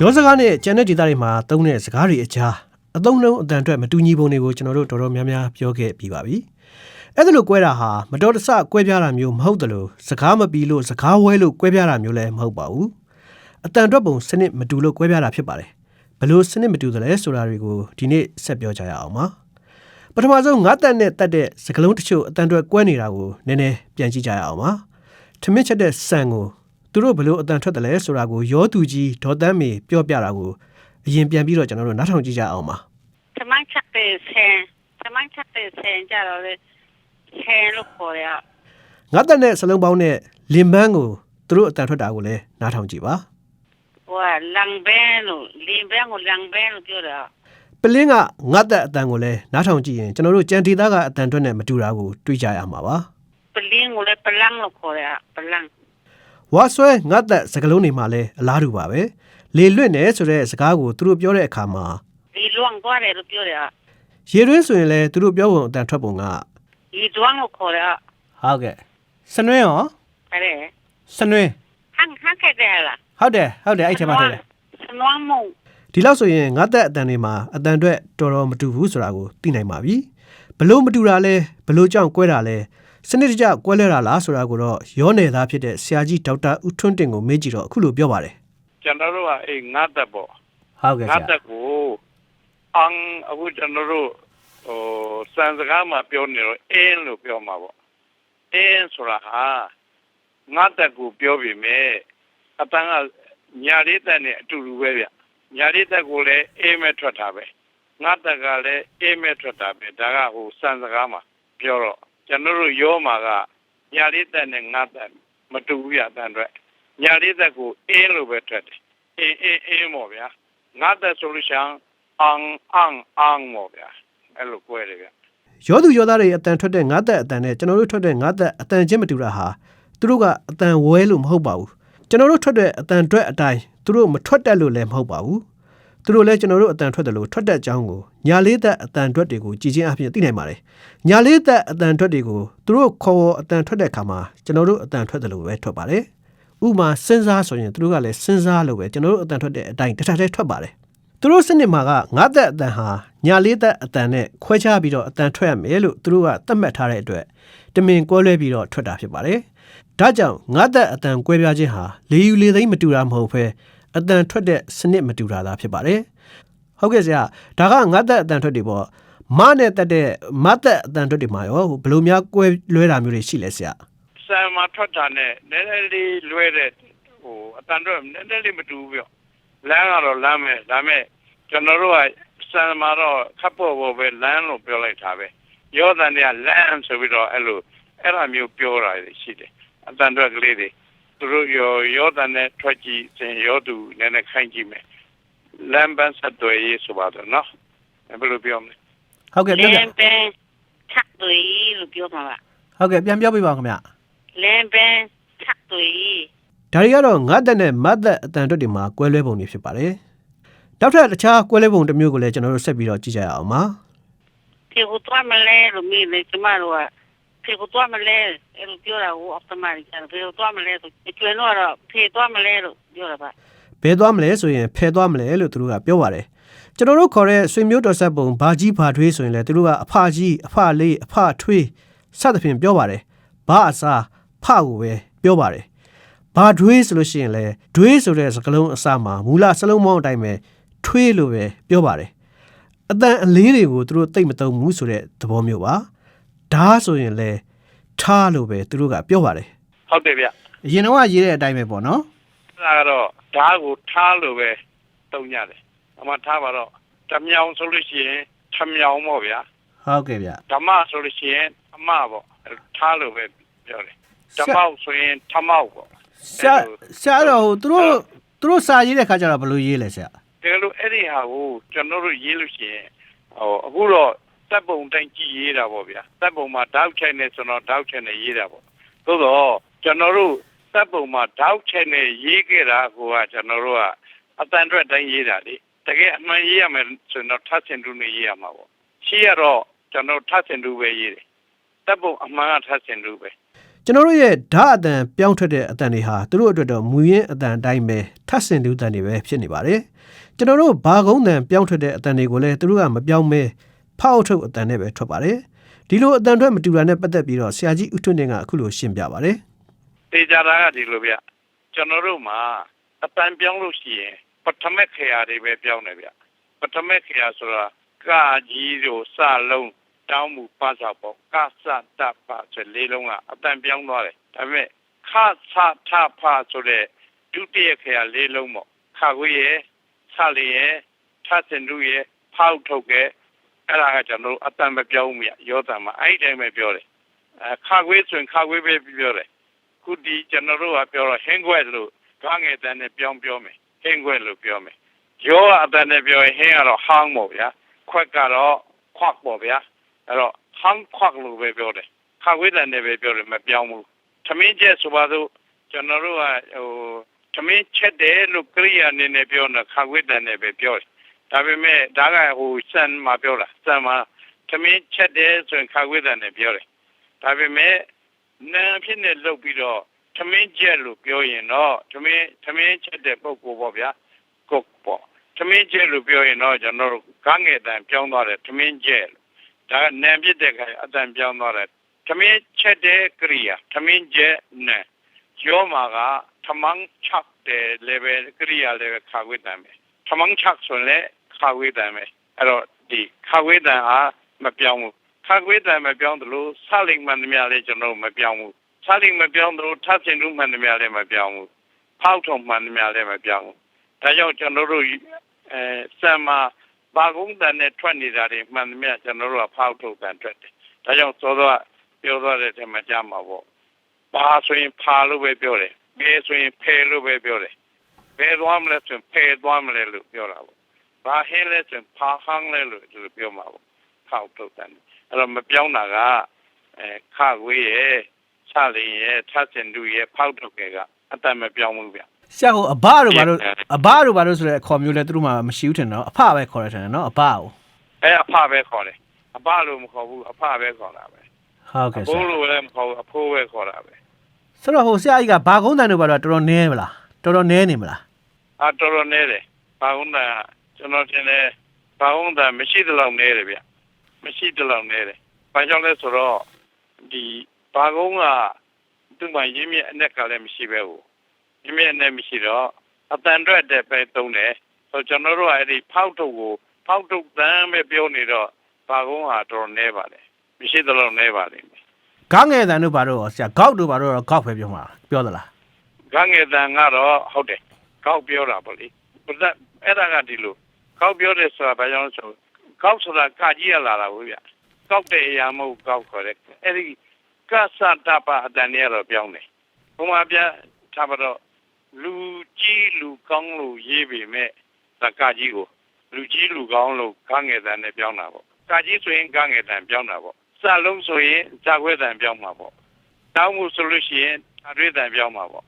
ရောစကားနဲ့ကျန်တဲ့ဒေသတွေမှာသုံးတဲ့စကားတွေအကြားအသုံးနှုန်းအတန်အတွက်မတူညီပုံတွေကိုကျွန်တော်တို့တော်တော်များများပြောခဲ့ပြီးပါပြီ။အဲ့ဒါလို့ကွဲတာဟာမတော်တဆကွဲပြားတာမျိုးမဟုတ်တယ်လို့စကားမပီလို့စကားဝဲလို့ကွဲပြားတာမျိုးလည်းမဟုတ်ပါဘူး။အတန်အတွက်ပုံစနစ်မတူလို့ကွဲပြားတာဖြစ်ပါတယ်။ဘယ်လို့စနစ်မတူတယ်လဲဆိုတာတွေကိုဒီနေ့ဆက်ပြောကြရအောင်ပါ။ပထမဆုံးငါးတက်နဲ့တက်တဲ့စကလုံးတချို့အတန်အတွက်ကွဲနေတာကိုနည်းနည်းပြန်ကြည့်ကြရအောင်ပါ။ထမင်းချက်တဲ့ဆန်ကို သူတို့ဘလို့အတန်ထွက်တယ်လဲဆိုတာကိုရောသူကြီးဒေါ်တန်းမေပြောပြတာကိုအရင်ပြန်ပြီးတော့ကျွန်တော်တို့နားထောင်ကြည့်ကြအောင်ပါတမိုင်းချက်တဲ့ဆန်တမိုင်းချက်တဲ့ဆန်ကြတော့လေဆန်လို့ခေါ်ရငါတက်တဲ့စလုံးပေါင်းနဲ့လင်မန်းကိုသူတို့အတန်ထွက်တာကိုလည်းနားထောင်ကြည့်ပါဟိုကလန်ဘဲလို့လင်ဘဲကိုလန်ဘဲလို့ပြောတာပလင်းကငါတက်အတန်ကိုလည်းနားထောင်ကြည့်ရင်ကျွန်တော်တို့ကြံဒေသားကအတန်ထွက်နဲ့မတူတာကိုတွေးကြရမှာပါပလင်းကိုလည်းပလန်းလို့ခေါ်ရပလန်း ဝါဆွဲငါတက်စကလုံးတွေမှာလည်းအလားတူပါပဲလေလွတ်နေဆိုတဲ့စကားကိုသူတို့ပြောတဲ့အခါမှာဒီလွန်သွားတယ်လို့ပြောရရေတွင်းဆိုရင်လည်းသူတို့ပြောပုံအတန်ထွက်ပုံကဒီဒွန်းလို့ခေါ်ရဟုတ်ကဲ့စနွင်းရောအဲ့ဒါစနွင်းဟန်ဟန်ခဲ့တယ်လားဟုတ်တယ်ဟုတ်တယ်အဲ့ထဲမှာထည့်တယ်စနွမ်းမုံဒီလောက်ဆိုရင်ငါတက်အတန်တွေမှာအတန်အတွက်တော်တော်မတူဘူးဆိုတာကိုသိနိုင်ပါပြီဘလို့မတူတာလဲဘလို့ကြောင့်ကွဲတာလဲ စနစ်တကျကွဲလဲတာလားဆိုတာကိုတော့ရောနယ်သားဖြစ်တဲ့ဆရာကြီးဒေါက်တာဦးထွန်းတင်ကိုမေးကြည့်တော့အခုလိုပြောပါတယ်ကျွန်တော်တို့ကအေးငါးသက်ပေါ့ဟုတ်ကဲ့ငါးဆရာသက်ကိုအန်အခုကျွန်တော်တို့ဟိုစံစကားမှာပြောနေတော့အင်းလို့ပြောမှာပေါ့အင်းဆိုတာဟာငါးသက်ကိုပြောပြီးမြဲအတန်းကညာလေးသက်နဲ့အတူတူပဲဗျညာလေးသက်ကိုလည်းအေးမဲ့ထွက်တာပဲငါးသက်ကလည်းအေးမဲ့ထွက်တာပဲဒါကဟိုစံစကားမှာပြောတော့ ကျွန်တော်တို့ရောမှာကညာလေးသက်နဲ့ငါးသက်မတူဘူးရအတန်းအတွက်ညာလေးသက်ကိုအင်းလို့ပဲထွက်တယ်အင်းအင်းအင်းမော်ဗျာငါတဲ့ဆိုလို့ရှရင်အန်အန်အန်မော်ဗျာအဲ့လိုကွဲတယ်ဗျာရောသူရောသားတွေအတန်ထွက်တဲ့ငါတက်အတန်နဲ့ကျွန်တော်တို့ထွက်တဲ့ငါတက်အတန်ချင်းမတူတာဟာသူတို့ကအတန်ဝဲလို့မဟုတ်ပါဘူးကျွန်တော်တို့ထွက်တဲ့အတန်ထွက်အတိုင်းသူတို့မထွက်တတ်လို့လည်းမဟုတ်ပါဘူး သူတို့လည်းကျွန်တော်တို့အတန်ထွက်တယ်လို့ထွက်တဲ့အကြောင်းကိုညာလေးသက်အတန်ထွက်တွေကိုကြည်ချင်းအဖြစ်သိနိုင်ပါတယ်ညာလေးသက်အတန်ထွက်တွေကိုသူတို့ခေါ်အတန်ထွက်တဲ့အခါမှာကျွန်တော်တို့အတန်ထွက်တယ်လို့ပဲထွက်ပါတယ်ဥပမာစဉ်းစားဆိုရင်သူတို့ကလည်းစဉ်းစားလို့ပဲကျွန်တော်တို့အတန်ထွက်တဲ့အတိုင်းတစ်ထပ်တည်းထွက်ပါတယ်သူတို့စနစ်မှာကငါးသက်အတန်ဟာညာလေးသက်အတန်နဲ့ခွဲခြားပြီးတော့အတန်ထွက်ရမယ်လို့သူတို့ကသတ်မှတ်ထားတဲ့အတွက်တမင်ကွဲလွဲပြီးတော့ထွက်တာဖြစ်ပါတယ်။ဒါကြောင့်ငါးသက်အတန်ကွဲပြားခြင်းဟာလေယူလေသိမ်းမတူတာမဟုတ်ဘဲ အတန်ထွက်တဲ့စနစ်မတူတာသာဖြစ်ပါတယ်။ဟုတ်ကဲ့ဆရာဒါကငါးသက်အတန်ထွက်တွေပေါ့မနဲ့တက်တဲ့မသက်အတန်ထွက်တွေမှာရောဟိုဘယ်လိုများကွဲလွဲတာမျိုးတွေရှိလဲဆရာစံမှာထွက်တာနဲ့နည်းနည်းလေးလွဲတဲ့ဟိုအတန်တော့နည်းနည်းလေးမတူဘူးဗျလမ်းကတော့လမ်းပဲဒါပေမဲ့ကျွန်တော်တို့ကစံမှာတော့ခပ်ပေါ်ပေါ်ပဲလမ်းလို့ပြောလိုက်တာပဲရောတန်တွေကလမ်းဆိုပြီးတော့အဲ့လိုအဲ့လိုမျိုးပြောတာရှိတယ်အတန်တော့ကလေးတွေ သူတို့ရောရောတန်နဲ့ထွက်ကြည့်စင်ရောသူနည်းနည်းခိုင်းကြည့်မယ်လမ်းပန်းဆက်သွယ်ရေးဆိုပါတော့နော်ဘယ်လိုပြောမလဲဟုတ်ကဲ့လပြန်န်ဘဲချက်တွေလို့ပြောမှာပါဟုတ်ကဲ့ပြန်ပြောပြပါဦးခင်ဗျလန်ဘဲချက်တွေဒါတွေကတော့ငါးသက်နဲ့မတ်သက်အတန်တွက်တွေမှာကွဲလွဲပုံတွေဖြစ်ပါတယ်။နောက်ထပ်တခြားကွဲလွဲပုံတစ်မျိုးကိုလည်းကျွန်တော်တို့ဆက်ပြီးတော့ကြည့်ကြရအောင်ပါဖေကိုသွားမလဲလို့မိနေကျမတို့က ဖေကိုသွားမလဲအဲ့လိုပြောတာကိုအော်တိုမက်ကျဖေကိုသွားမလဲဆိုကျွန်းတော့ဖေသွားမလဲလို့ပြောတာပါ။ဘယ်သွားမလဲဆိုရင်ဖယ်သွားမလဲလို့သူတို့ကပြောပါတယ်။ကျွန်တော်တို့ခေါ်တဲ့ဆွေမျိုးတော်ဆက်ပုံဘာကြီးဘာထွေးဆိုရင်လည်းသူတို့ကအဖကြီးအဖလေးအဖထွေးစသဖြင့်ပြောပါတယ်။ဘာအစားဖကိုပဲပြောပါတယ်။ဘာထွေးဆိုလို့ရှိရင်လည်းဒွေးဆိုတဲ့စကားလုံးအစမှာမူလစလုံးပေါင်းအတိုင်းပဲထွေးလို့ပဲပြောပါတယ်။အတန်အလေးတွေကိုသူတို့သိမ့်မသုံးဘူးဆိုတဲ့သဘောမျိုးပါ ဓာဆိုရင်လေထားလို့ပဲသူတို့ကပြောပါတယ်ဟုတ်တယ်ဗျအရင်တော့ကရေးတဲ့အတိုင်းပဲပေါ့နော်အဲ့ဒါကတော့ဓာတ်ကိုထားလို့ပဲတုံးရတယ်။အမှထားပါတော့ဓမြောင်ဆိုလို့ရှိရင်ထမြောင်ပေါ့ဗျာဟုတ်ကဲ့ဗျ။ဓမ္မဆိုလို့ရှိရင်အမပေါ့အဲ့ထားလို့ပဲပြောတယ်။ဓမ္မောက်ဆိုရင်ထမောက်ပေါ့ဆရာဆရာတော့ဟိုသူတို့သူတို့စာရေးတဲ့ခါကျတော့ဘယ်လိုရေးလဲဆရာ။ဒါလို့အဲ့ဒီဟာကိုကျွန်တော်တို့ရေးလို့ရှိရင်ဟိုအခုတော့ တပ်ပုံတိုင်းကြည့်ရေးတာပေါ့ဗျာ။တပ်ပုံမှာဓာတ်ချိုင်နေဆိုတော့ဓာတ်ချိုင်နေရေးတာပေါ့။သို့တော့ကျွန်တော်တို့တပ်ပုံမှာဓာတ်ချိုင်နေရေးခဲ့တာကကျွန်တော်တို့ကအတန်အတွက်တိုင်းရေးတာလေ။တကယ်အမှန်ရေးရမယ်ဆိုတော့ထပ်ဆင်တူနေရေးရမှာပေါ့။ရှိရတော့ကျွန်တော်ထပ်ဆင်တူပဲရေးတယ်။တပ်ပုံအမှန်ကထပ်ဆင်တူပဲကျွန်တော်တို့ရဲ့ဓာတ်အတန်ပြောင်းထွက်တဲ့အတန်တွေဟာသူတို့အတွက်တော့မူရင်းအတန်အတိုင်းပဲထပ်ဆင်လူအတန်တွေပဲဖြစ်နေပါတယ်ကျွန်တော်တို့ဘာကုန်းတန်ပြောင်းထွက်တဲ့အတန်တွေကိုလည်းသူတို့ကမပြောင်းမဲ ဖောက်ထုတ်အတန်နဲ့ပဲထွက်ပါတယ်ဒီလိုအတန်ထွက်မတူတာနဲ့ပတ်သက်ပြီးတော့ဆရာကြီးဦးထွန်းတင်ကအခုလိုရှင်းပြပါတယ်တေချာတာကဒီလိုဗျကျွန်တော်တို့မှာအတန်ပြောင်းလို့ရှိရင်ပထမခေယာတွေပဲပြောင်းတယ်ဗျပထမခေယာဆိုတာကာကြီးတို့စလုံးတောင်းမှုပါစာပေါ့ကစတပါဆိုလေးလုံးကအတန်ပြောင်းသွားတယ်ဒါပေမဲ့ခသထဖဆိုတဲ့ဒုတိယခေယာလေးလုံးပေါ့ခခွေးရဲ့ဆလေးရဲ့ထစင်တို့ရဲ့ဖောက်ထုတ်ရဲ့အဲ့ဒါ ကကျွန်တော်တို့အတန်မပြောင်းဘူးဗျရောတန်မှာအဲ့ဒီတိုင်းပဲပြောတယ်အဲခခွေးဆိုရင်ခခွေးပဲပြောတယ်ခုဒီကျွန်တော်တို့ကပြောတော့ဟင်းခွက်လို့ခငယ်တန်းနဲ့ပြောင်းပြောမယ်ဟင်းခွက်လို့ပြောမယ်ရောအတန်းနဲ့ပြောရင်ဟင်းကတော့ဟောင်းပေါ့ဗျာခွက်ကတော့ခွက်ပေါ့ဗျာအဲ့တော့ဟောင်းခွက်လို့ပဲပြောတယ်ခဝိတန်နဲ့ပဲပြောတယ်မပြောင်းဘူးသမင်းကျက်ဆိုပါစို့ကျွန်တော်တို့ကဟိုသမင်းချက်တယ်လို့ကရိယာအနေနဲ့ပြောတာခဝိတန်နဲ့ပဲပြောတယ် ဒါပေမဲ့ဒါကဟိုစံမှာပြောတာစံမှာသမင်းချက်တယ်ဆိုရင်ခဝိတန်နဲ့ပြောတယ်ဒါပေမဲ့နာဖြစ်နေလုတ်ပြီးတော့သမင်းကျက်လို့ပြောရင်တော့သမင်းသမင်းချက်တဲ့ပုံကိုပေါ့ဗျာကုတ်ပေါ့သမင်းကျက်လို့ပြောရင်တော့ကျွန်တော်တို့ကငယ်တန်ပြောင်းသွားတယ်သမင်းကျက်လို့ဒါကနာဖြစ်တဲ့ခါအတန်ပြောင်းသွားတယ်သမင်းချက်တဲ့ကရိယာသမင်းကျက်နာကျော်မှာကသမန်းချက်တဲ့ level ကရိယာ level ခါဝိတန်ပဲသမန်းချက်ဆိုရင်လည်း ခါဝိတန်ပဲအဲ့တော့ဒီခါဝိတန်ဟာမပြောင်းဘူးခါခွေးတန်မပြောင်းသလိုဆလိမ်မှန်သမျှလည်းကျွန်တော်မပြောင်းဘူးဆလိမ်မပြောင်းသလိုထပ်စင်တို့မှန်သမျှလည်းမပြောင်းဘူးဖောက်ထုံမှန်သမျှလည်းမပြောင်းဘူးဒါကြောင့်ကျွန်တော်တို့အဲစံမှာဘာကုန်းတန်နဲ့ထွက်နေတာတွေမှန်သမျှကျွန်တော်တို့ကဖောက်ထုံတန်ထွက်တယ်ဒါကြောင့်သောတော့ပြောသွားတဲ့ထဲမှာကြားမှာပေါ့ဘာဆိုရင်ဖာလို့ပဲပြောတယ်ဘယ်ဆိုရင်ဖယ်လို့ပဲပြောတယ်ဘယ်သွားမလဲဆိုရင်ဖယ်သွားမလဲလို့ပြောတာပေါ့ ဘာဟင်းလဲဆိုရင်ဖာဟန်းလဲလို့ဒီလိုပြောမှာပေါ့ဖောက်ထုံတန်အဲ့တော့မပြောင်းတာကအဲခခွေးရဲ့ချလင်းရဲ့ထပ်စင်တူရဲ့ဖောက်ထုတ်ကဲကအတတ်မပြောင်းဘူးဗျဆရာဟိုအဘတို့ဘာလို့အဘတို့ဘာလို့ဆိုတဲ့အခေါ်မျိုးလဲသူတို့မှမရှိဘူးထင်တော့အဖပဲခေါ်ရထင်တယ်နော်အဘကိုအဲအဖပဲခေါ်တယ်အဖလို့မခေါ်ဘူးအဖပဲခေါ်တာပဲဟုတ်ကဲ့ဆဘိုးရာလို့လည်းမခေါ်ဘူးအဖိုးပဲခေါ်တာပဲဆိုတော့ဟိုဆရာကြီးကဘာကုန်းတန်တို့ဘာလို့တော်တော်နဲမလားတော်တော်နဲနေမလားအာတော်တော်နေတယ်ဘာဝန္တာကျွ န်တော်ထင်တယ်ဘာဝန္တာမရှိတဲ့လောက်နေတယ်ဗျမရှိတဲ့လောက်နေတယ်ဘာကြောင့်လဲဆိုတော့ဒီဘာကုန်းကသူ့မှာရင်းမြစ်အနက်ကလည်းမရှိပဲဘူးရင်းမြစ်အနက်မရှိတော့အတန်အတွက်တဲ့ပဲသုံးတယ်ဆိုကျွန်တော်တို့ကအဲ့ဒီဖောက်ထုတ်ကိုဖောက်ထုတ်တန်းပဲပြောနေတော့ဘာကုန်းဟာတော်တော်နေပါလေမရှိတဲ့လောက်နေပါလိမ့်မယ်ခေါင်းငယ်တန်တို့ဘာလို့ရောဆရာကောက်တို့ဘာလို့ရောကောက်ပဲပြောမှာပြောသလားဂငယ်တန်ကတော့ဟုတ်တယ်ကောက်ပြောတာပေါ့လေဘုရားအဲ့ဒါကဒီလို ကောက်ပြောတယ်ဆိုတာဘာကြောင့်လဲဆိုကောက်ဆိုတာကကြီးရလာတာဘူးဗျကောက်တဲ့အရာမဟုတ်ကောက်ခေါ်တယ်အဲ့ဒီကသတပအတန်တွေကတော့ပြောင်းတယ်ဘုံမှာပြထားပါတော့လူကြီးလူကောင်းလို့ရေးပေမဲ့သကကြီးကိုလူကြီးလူကောင်းလို့ဂငယ်တန်နဲ့ပြောင်းတာပေါ့ကကြီးဆိုရင်ဂငယ်တန်ပြောင်းတာပေါ့စလုံးဆိုရင်ဇာခွဲတန်ပြောင်းမှာပေါ့တောင်းမှုဆိုလို့ရှိရင်အတွေ့အကြံပြောင်းမှာပေါ့